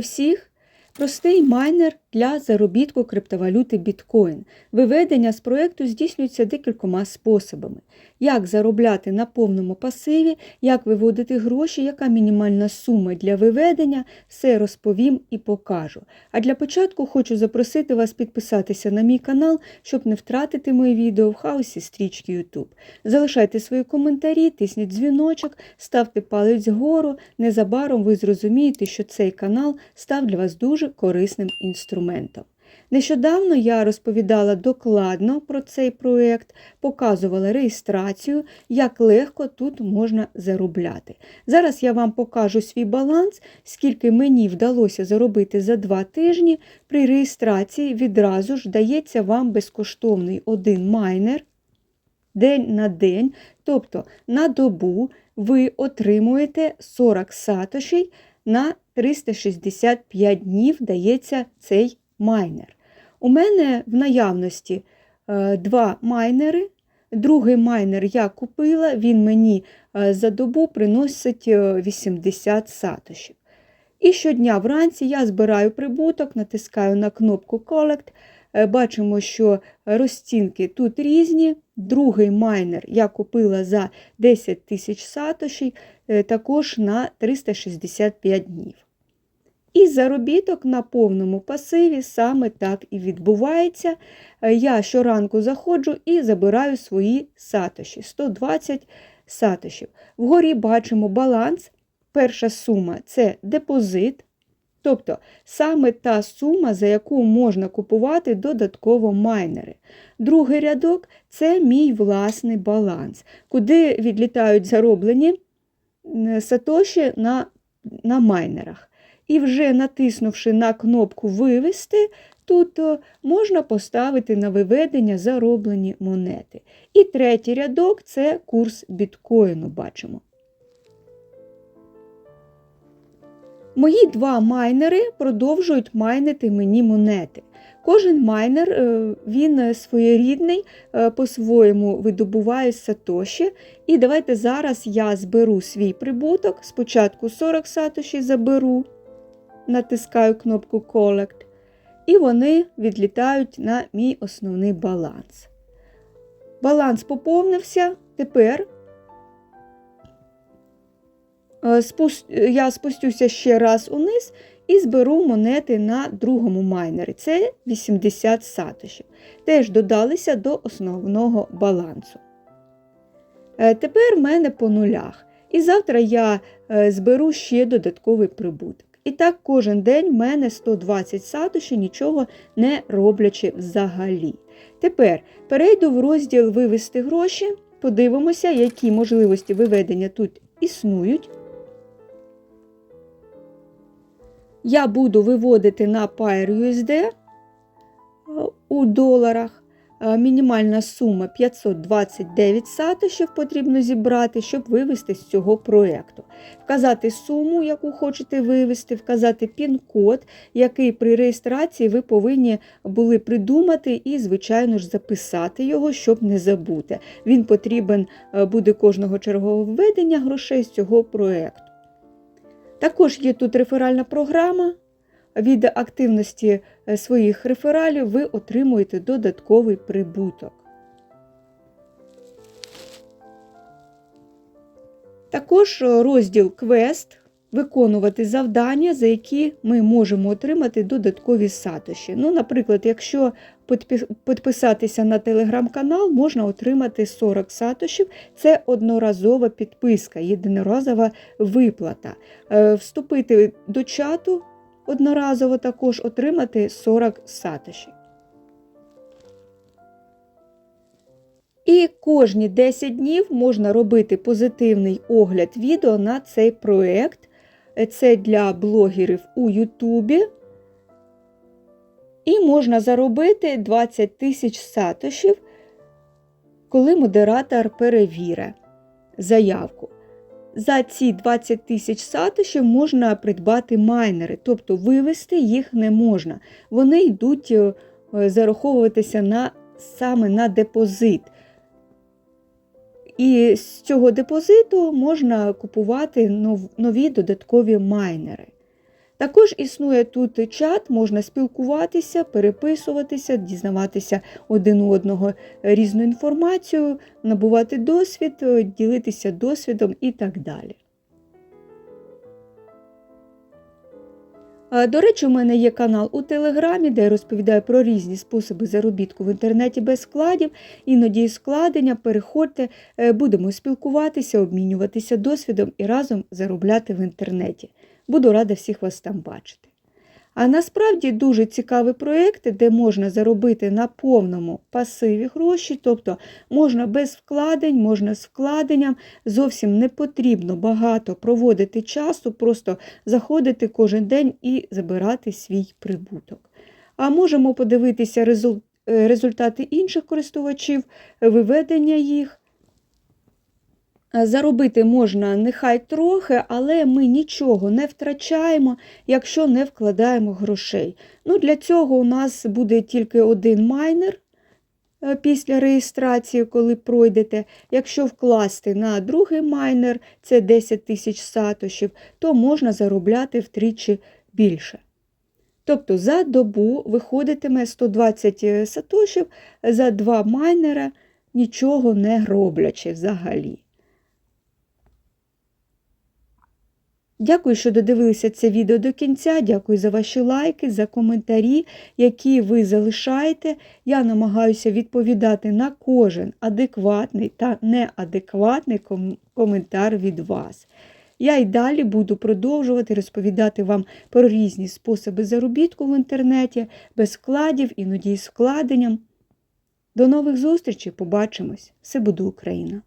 Всіх! Простий майнер для заробітку криптовалюти біткоін. Виведення з проєкту здійснюється декількома способами. Як заробляти на повному пасиві, як виводити гроші, яка мінімальна сума для виведення, все розповім і покажу. А для початку хочу запросити вас підписатися на мій канал, щоб не втратити мої відео в хаосі стрічки YouTube. Залишайте свої коментарі, тисніть дзвіночок, ставте палець вгору. Незабаром ви зрозумієте, що цей канал став для вас дуже корисним інструментом. Нещодавно я розповідала докладно про цей проєкт, показувала реєстрацію, як легко тут можна заробляти. Зараз я вам покажу свій баланс, скільки мені вдалося заробити за два тижні. При реєстрації відразу ж дається вам безкоштовний один майнер день на день, тобто на добу ви отримуєте 40 сатошей на 365 днів дається цей майнер. У мене в наявності е, два майнери. Другий майнер я купила, він мені е, за добу приносить е, 80 сатошів. І щодня вранці я збираю прибуток, натискаю на кнопку Collect. Е, Бачимо, що розцінки тут різні. Другий майнер я купила за 10 тисяч сатошей, е, також на 365 днів. І заробіток на повному пасиві саме так і відбувається. Е, Я щоранку заходжу і забираю свої сатоші 120 сатошів. Вгорі бачимо баланс. Перша сума це депозит. Тобто саме та сума, за яку можна купувати додатково майнери. Другий рядок це мій власний баланс, куди відлітають зароблені сатоші на, на майнерах. І вже натиснувши на кнопку Вивести, тут е, можна поставити на виведення зароблені монети. І третій рядок це курс біткоїну, бачимо. Мої два майнери продовжують майнити мені монети. Кожен майнер е, він своєрідний, е, по-своєму видобуває сатоші. І давайте зараз я зберу свій прибуток. Спочатку 40 сатоші заберу, натискаю кнопку Collect, і вони відлітають на мій основний баланс. Баланс поповнився. Тепер Е, я спустюся ще раз униз і зберу монети на другому майнері. Це 80 сатошів. Теж додалися до основного балансу. Е, тепер в мене по нулях. І завтра я е, зберу ще додатковий прибуток. І так кожен день в мене 120 сатоші, нічого не роблячи взагалі. Тепер перейду в розділ Вивести гроші, подивимося, які можливості виведення тут існують. я буду виводити на PairUSD е, у доларах. Е, мінімальна сума 529 сатошів потрібно зібрати, щоб вивести з цього проєкту. Вказати суму, яку хочете вивести, вказати пін-код, який при реєстрації ви повинні були придумати і, звичайно ж, записати його, щоб не забути. Він потрібен е, буде кожного чергового введення грошей з цього проєкту. Також є тут реферальна програма. Від активності е, своїх рефералів ви отримуєте додатковий прибуток. Також е, розділ Квест виконувати завдання, за які ми можемо отримати додаткові сатоші. Ну, Наприклад, якщо підписатися на телеграм-канал, можна отримати 40 сатошів. Це одноразова підписка, єдиноразова виплата. Е, вступити до чату одноразово також отримати 40 сатошів. І кожні 10 днів можна робити позитивний огляд відео на цей проєкт. Це для блогерів у Ютубі. І можна заробити 20 тисяч сатошів, коли модератор перевірить заявку. За ці 20 тисяч сатошів можна придбати майнери, тобто вивести їх не можна. Вони йдуть е, зараховуватися на, саме на депозит. І з цього депозиту можна купувати нові додаткові майнери. Також існує тут чат, можна спілкуватися, переписуватися, дізнаватися один у одного різну інформацію, набувати досвід, ділитися досвідом і так далі. До речі, у мене є канал у Телеграмі, де я розповідаю про різні способи заробітку в інтернеті без складів, іноді складення. Переходьте, е, будемо спілкуватися, обмінюватися досвідом і разом заробляти в інтернеті. Буду рада всіх вас там бачити. А насправді дуже цікаві проекти, де можна заробити на повному пасиві гроші, тобто можна без вкладень, можна з вкладенням, зовсім не потрібно багато проводити часу, просто заходити кожен день і забирати свій прибуток. А можемо подивитися е, результати інших користувачів, виведення їх. Е, Заробити можна нехай трохи, але ми нічого не втрачаємо, якщо не вкладаємо грошей. Ну, Для цього у нас буде тільки один майнер е, після реєстрації, коли пройдете. Якщо вкласти на другий майнер, це 10 тисяч сатошів, то можна заробляти втричі більше. Тобто за добу виходитиме 120 сатошів за два майнера, нічого не роблячи взагалі. Дякую, що додивилися це відео до кінця. Дякую за ваші лайки, за коментарі, які ви залишаєте. Я намагаюся відповідати на кожен адекватний та неадекватний ком- коментар від вас. Я й далі буду продовжувати розповідати вам про різні способи заробітку в інтернеті, без вкладів, іноді із вкладенням. До нових зустрічей, побачимось! Все буде Україна!